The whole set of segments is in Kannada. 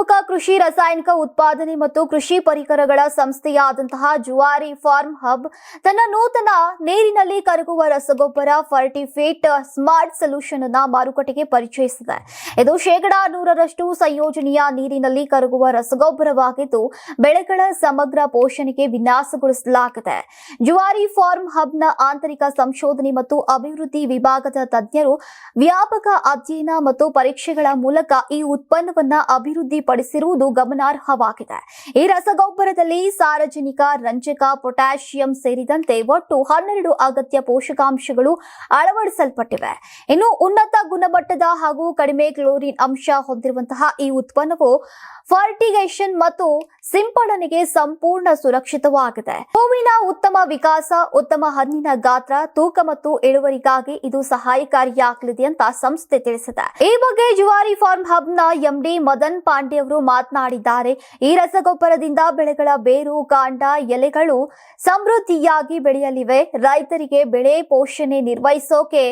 ಪ್ರಮುಖ ಕೃಷಿ ರಾಸಾಯನಿಕ ಉತ್ಪಾದನೆ ಮತ್ತು ಕೃಷಿ ಪರಿಕರಗಳ ಸಂಸ್ಥೆಯಾದಂತಹ ಜುವಾರಿ ಫಾರ್ಮ್ ಹಬ್ ತನ್ನ ನೂತನ ನೀರಿನಲ್ಲಿ ಕರಗುವ ರಸಗೊಬ್ಬರ ಫರ್ಟಿಫೇಟ್ ಸ್ಮಾರ್ಟ್ ಸೊಲ್ಯೂಷನ್ ಅನ್ನ ಮಾರುಕಟ್ಟೆಗೆ ಪರಿಚಯಿಸಿದೆ. ಇದು ಶೇಕಡಾ ನೂರರಷ್ಟು ಸಂಯೋಜನೆಯ ನೀರಿನಲ್ಲಿ ಕರಗುವ ರಸಗೊಬ್ಬರವಾಗಿದ್ದು, ಬೆಳೆಗಳ ಸಮಗ್ರ ಪೋಷಣೆಗೆ ವಿನ್ಯಾಸಗೊಳಿಸಲಾಗಿದೆ. ಜುವಾರಿ ಫಾರ್ಮ್ ಹಬ್ನ ಆಂತರಿಕ ಸಂಶೋಧನೆ ಮತ್ತು ಅಭಿವೃದ್ಧಿ ವಿಭಾಗದ ತಜ್ಞರು ವ್ಯಾಪಕ ಅಧ್ಯಯನ ಮತ್ತು ಪರೀಕ್ಷೆಗಳ ಮೂಲಕ ಈ ಉತ್ಪನ್ನವನ್ನ ಅಭಿವೃದ್ಧಿಪಡಿಸಿರುವುದು ಗಮನಾರ್ಹವಾಗಿದೆ. ಈ ರಸಗೊಬ್ಬರದಲ್ಲಿ ಸಾರಜನಿಕ ರಂಜಕ ಪೊಟ್ಯಾಷಿಯಂ ಸೇರಿದಂತೆ ಒಟ್ಟು ಹನ್ನೆರಡು ಅಗತ್ಯ ಪೋಷಕಾಂಶಗಳು ಅಳವಡಿಸಲ್ಪಟ್ಟಿವೆ. ಇನ್ನು ಉನ್ನತ ಗುಣಮಟ್ಟದ ಹಾಗೂ ಕಡಿಮೆ ಕ್ಲೋರಿನ್ ಅಂಶ ಹೊಂದಿರುವಂತಹ ಈ ಉತ್ಪನ್ನವು ಫರ್ಟಿಗೇಷನ್ ಮತ್ತು ಸಿಂಪಡಣೆಗೆ ಸಂಪೂರ್ಣ ಸುರಕ್ಷಿತವಾಗಿದೆ. ಹೂವಿನ ಉತ್ತಮ ವಿಕಾಸ, ಉತ್ತಮ ಹಣ್ಣಿನ ಗಾತ್ರ, ತೂಕ ಮತ್ತು ಇಳುವರಿಗಾಗಿ ಇದು ಸಹಾಯಕಾರಿಯಾಗಲಿದೆ ಅಂತ ಸಂಸ್ಥೆ ತಿಳಿಸಿದೆ. ಈ ಬಗ್ಗೆ ಜುವಾರಿ ಫಾರ್ಮ್ ಹಬ್ನ ಎಂಡಿ ಮದನ್ ಪಾಂಡೆ ಅವರು ಮಾತನಾಡಿದ್ದಾರೆ. ಈ ರಸಗೊಬ್ಬರದಿಂದ ಬೆಳೆಗಳ ಬೇರು, ಕಾಂಡ, ಎಲೆಗಳು ಸಮೃದ್ಧಿಯಾಗಿ ಬೆಳೆಯಲಿವೆ. ರೈತರಿಗೆ ಬೆಳೆ ಪೋಷಣೆ ನಿರ್ವಹಿಸೋಕೆ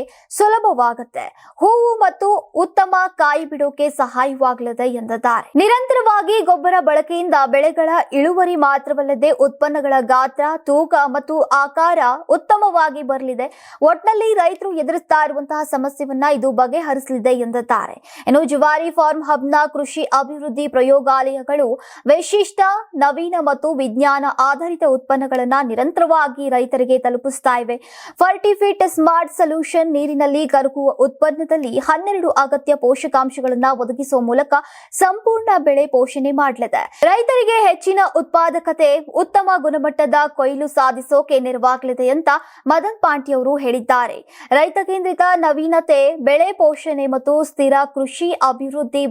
ಸುಲಭವಾಗುತ್ತೆ ಹೂವು ಮತ್ತು ಉತ್ತಮ ಕಾಯಿ ಬಿಡೋಕೆ ಸಹಾಯವಾಗಲಿದೆ ಎಂದಿದ್ದಾರೆ. ನಿರಂತರವಾಗಿ ಗೊಬ್ಬರ ಬಳಕೆಯಿಂದ ಬೆಳೆಗಳ ಇಳುವರಿ ಮಾತ್ರವಲ್ಲದೆ ಉತ್ಪನ್ನಗಳ ಗಾತ್ರ, ತೂಕ ಮತ್ತು ಆಕಾರ ಉತ್ತಮವಾಗಿ ಬರಲಿದೆ. ಒಟ್ನಲ್ಲಿ ರೈತರು ಎದುರಿಸ್ತಾ ಇರುವಂತಹ ಸಮಸ್ಯೆವನ್ನ ಇದು ಬಗೆಹರಿಸಲಿದೆ ಎಂದಿದ್ದಾರೆ. ಇನ್ನು ಜುವಾರಿ ಫಾರ್ಮ್ ಹಬ್ನ ಕೃಷಿ ಅಭಿವೃದ್ಧಿ ಪ್ರಯೋಗಾಲಯಗಳು ವಿಶಿಷ್ಟ ನವೀನ ಮತ್ತು ವಿಜ್ಞಾನ ಆಧಾರಿತ ಉತ್ಪನ್ನಗಳನ್ನ ನಿರಂತರವಾಗಿ ರೈತರಿಗೆ ತಲುಪಿಸ್ತಾ ಇವೆ. ಫರ್ಟಿಫಿಟ್ ಸ್ಮಾರ್ಟ್ ಸೊಲ್ಯೂಷನ್ ನೀರಿನಲ್ಲಿ ಕರಗುವ ಉತ್ಪನ್ನದಲ್ಲಿ ಹನ್ನೆರಡು ಅಗತ್ಯ ಪೋಷಕಾಂಶಗಳನ್ನ ಒದಗಿಸುವ ಮೂಲಕ ಸಂಪೂರ್ಣ ಬೆಳೆ ಪೋಷಣೆ ಮಾಡಲಿದೆ ರೈತರಿಗೆ ಹೆಚ್ಚಿನ ಉತ್ಪಾದಕತೆ, ಉತ್ತಮ ಗುಣಮಟ್ಟದ ಕೊಯ್ಲು ಸಾಧಿಸೋಕೆ ನೆರವಾಗಲಿದೆ ಅಂತ ಮದನ್ ಪಾಂಟಿ ಅವರು ಹೇಳಿದ್ದಾರೆ. ರೈತ ಕೇಂದ್ರಿತ ನವೀನತೆ, ಬೆಳೆ ಪೋಷಣೆ ಮತ್ತು ಸ್ಥಿರ ಕೃಷಿ ಅಭಿವೃದ್ಧಿ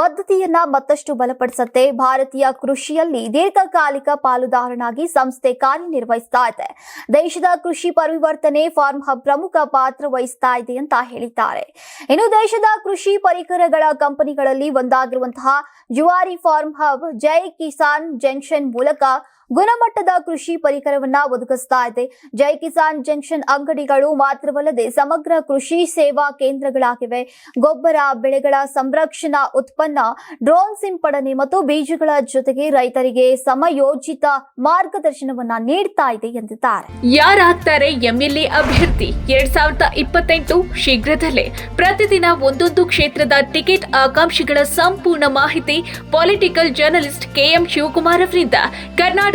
ಬದ್ಧತೆಯನ್ನ ಮತ್ತಷ್ಟು ಬಲಪಡಿಸುತ್ತೆ. ಭಾರತೀಯ ಕೃಷಿಯಲ್ಲಿ ದೀರ್ಘಕಾಲಿಕ ಪಾಲುದಾರನಾಗಿ ಸಂಸ್ಥೆ ಕಾರ್ಯನಿರ್ವಹಿಸ್ತಾ ಇದೆ. ದೇಶದ ಕೃಷಿ ಪರಿವರ್ತನೆ ಫಾರ್ಮ್ ಹಬ್ ಪ್ರಮುಖ ಪಾತ್ರ ವಹಿಸ್ತಾ ಇದೆ ಅಂತ ಹೇಳಿದ್ದಾರೆ. ಇನ್ನು ದೇಶದ ಕೃಷಿ ಪರಿಕರಗಳ ಕಂಪನಿಗಳಲ್ಲಿ ಒಂದಾಗಿರುವಂತಹ Zuari farm hub Jai Kisan junction ಮೂಲಕ ಗುಣಮಟ್ಟದ ಕೃಷಿ ಪರಿಕರವನ್ನ ಒದಗಿಸ್ತಾ ಇದೆ. ಜೈ ಕಿಸಾನ್ ಜಂಕ್ಷನ್ ಅಂಗಡಿಗಳು ಮಾತ್ರವಲ್ಲದೆ ಸಮಗ್ರ ಕೃಷಿ ಸೇವಾ ಕೇಂದ್ರಗಳಾಗಿವೆ. ಗೊಬ್ಬರ, ಬೆಳೆಗಳ ಸಂರಕ್ಷಣಾ ಉತ್ಪನ್ನ, ಡ್ರೋನ್ ಸಿಂಪಡಣೆ ಮತ್ತು ಬೀಜಗಳ ಜೊತೆಗೆ ರೈತರಿಗೆ ಸಮಯೋಚಿತ ಮಾರ್ಗದರ್ಶನವನ್ನ ನೀಡ್ತಾ ಇದೆ ಎಂದಿದ್ದಾರೆ. ಯಾರಾಗ್ತಾರೆ ಎಂಎಲ್ಎ ಅಭ್ಯರ್ಥಿ? ಎರಡ್ ಸಾವಿರದ ಇಪ್ಪತ್ತೆಂಟು ಶೀಘ್ರದಲ್ಲೇ ಪ್ರತಿದಿನ ಒಂದೊಂದು ಕ್ಷೇತ್ರದ ಟಿಕೆಟ್ ಆಕಾಂಕ್ಷಿಗಳ ಸಂಪೂರ್ಣ ಮಾಹಿತಿ ಪೊಲಿಟಿಕಲ್ ಜರ್ನಲಿಸ್ಟ್ ಕೆಎಂ ಶಿವಕುಮಾರ್ ಅವರಿಂದ.